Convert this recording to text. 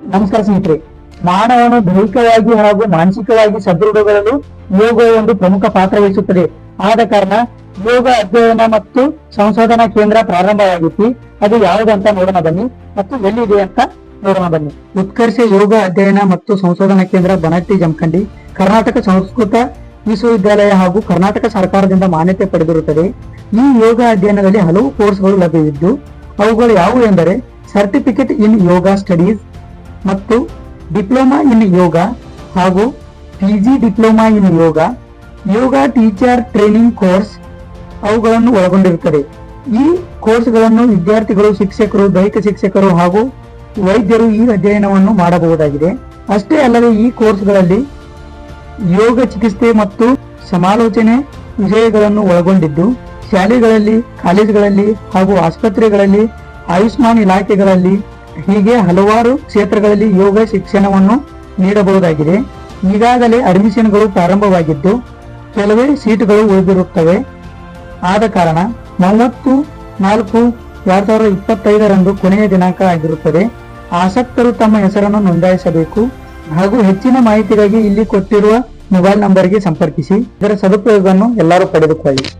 ನಮಸ್ಕಾರ ಸ್ನೇಹಿತರೆ, ಮಾನವನು ದೈಹಿಕವಾಗಿ ಹಾಗೂ ಮಾನಸಿಕವಾಗಿ ಸದೃಢಗೊಳ್ಳಲು ಯೋಗ ಒಂದು ಪ್ರಮುಖ ಪಾತ್ರ ವಹಿಸುತ್ತದೆ. ಆದ ಕಾರಣ ಯೋಗ ಅಧ್ಯಯನ ಮತ್ತು ಸಂಶೋಧನಾ ಕೇಂದ್ರ ಪ್ರಾರಂಭವಾಗಿತ್ತು. ಅದು ಯಾವುದಂತ ನೋಡೋಣ ಬನ್ನಿ ಮತ್ತು ಎಲ್ಲಿದೆ ಅಂತ ನೋಡೋಣ ಬನ್ನಿ. ಉತ್ಕರ್ಷ ಯೋಗ ಅಧ್ಯಯನ ಮತ್ತು ಸಂಶೋಧನಾ ಕೇಂದ್ರ ಬನಟ್ಟಿ ಜಮಖಂಡಿ, ಕರ್ನಾಟಕ ಸಂಸ್ಕೃತ ವಿಶ್ವವಿದ್ಯಾಲಯ ಹಾಗೂ ಕರ್ನಾಟಕ ಸರ್ಕಾರದಿಂದ ಮಾನ್ಯತೆ ಪಡೆದಿರುತ್ತದೆ. ಈ ಯೋಗ ಅಧ್ಯಯನದಲ್ಲಿ ಹಲವು ಕೋರ್ಸ್ಗಳು ಲಭ್ಯವಿದ್ದು, ಅವುಗಳು ಯಾವುವು ಎಂದರೆ ಸರ್ಟಿಫಿಕೇಟ್ ಇನ್ ಯೋಗ ಸ್ಟಡೀಸ್ ಮತ್ತು ಡಿಪ್ಲೊಮಾ ಇನ್ ಯೋಗ ಹಾಗೂ PG diploma in yoga yoga teacher training course ಅವುಗಳನ್ನು ಒಳಗೊಂಡಿರುತ್ತದೆ. ಈ ಕೋರ್ಸ್ಗಳನ್ನು ವಿದ್ಯಾರ್ಥಿಗಳು, ಶಿಕ್ಷಕರು, ದೈಹಿಕ ಶಿಕ್ಷಕರು ಹಾಗೂ ವೈದ್ಯರು ಈ ಅಧ್ಯಯನವನ್ನು ಮಾಡಬಹುದಾಗಿದೆ. ಅಷ್ಟೇ ಅಲ್ಲದೆ ಈ ಕೋರ್ಸ್ಗಳಲ್ಲಿ ಯೋಗ ಚಿಕಿತ್ಸೆ ಮತ್ತು ಸಮಾಲೋಚನೆ ವಿಷಯಗಳನ್ನು ಒಳಗೊಂಡಿದ್ದು, ಶಾಲೆಗಳಲ್ಲಿ, ಕಾಲೇಜುಗಳಲ್ಲಿ ಹಾಗೂ ಆಸ್ಪತ್ರೆಗಳಲ್ಲಿ, ಆಯುಷ್ಮಾನ್ ಇಲಾಖೆಗಳಲ್ಲಿ ಹೀಗೆ ಹಲವಾರು ಕ್ಷೇತ್ರಗಳಲ್ಲಿ ಯೋಗ ಶಿಕ್ಷಣವನ್ನು ನೀಡಬಹುದಾಗಿದೆ. ಈಗಾಗಲೇ ಅಡ್ಮಿಷನ್ಗಳು ಪ್ರಾರಂಭವಾಗಿದ್ದು, ಕೆಲವೇ ಸೀಟುಗಳು ಉಳಿದಿರುತ್ತವೆ. ಆದ ಕಾರಣ ಮೂವತ್ತು ನಾಲ್ಕು ಎರಡ್ ಸಾವಿರದ ಇಪ್ಪತ್ತೈದರಂದು ಕೊನೆಯ ದಿನಾಂಕ ಆಗಿರುತ್ತದೆ. ಆಸಕ್ತರು ತಮ್ಮ ಹೆಸರನ್ನು ನೋಂದಾಯಿಸಬೇಕು. ಹಾಗೂ ಹೆಚ್ಚಿನ ಮಾಹಿತಿಗಾಗಿ ಇಲ್ಲಿ ಕೊಟ್ಟಿರುವ ಮೊಬೈಲ್ ನಂಬರ್ಗೆ ಸಂಪರ್ಕಿಸಿ. ಇದರ ಸದುಪಯೋಗವನ್ನು ಎಲ್ಲರೂ ಪಡೆದುಕೊಳ್ಳಿ.